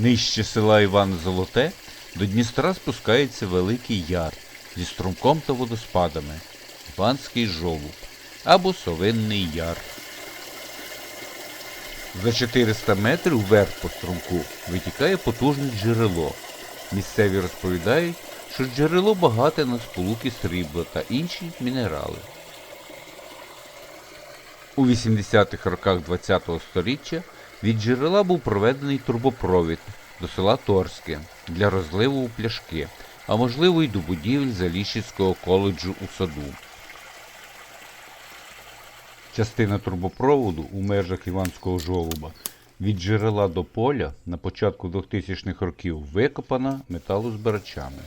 Нижче села Іван Золоте до Дністра спускається Великий Яр зі струмком та водоспадами, Іванський жолуб або Совинний Яр. За 400 метрів вверх по струмку витікає потужне джерело. Місцеві розповідають, що джерело багате на сполуки срібла та інші мінерали. У 80-х роках ХХ століття від джерела був проведений турбопровід до села Торське для розливу у пляшки, а можливо й до будівель Заліщицького коледжу у саду. Частина турбопроводу у межах Іванського жолоба від джерела до поля на початку 2000-х років викопана металозбирачами.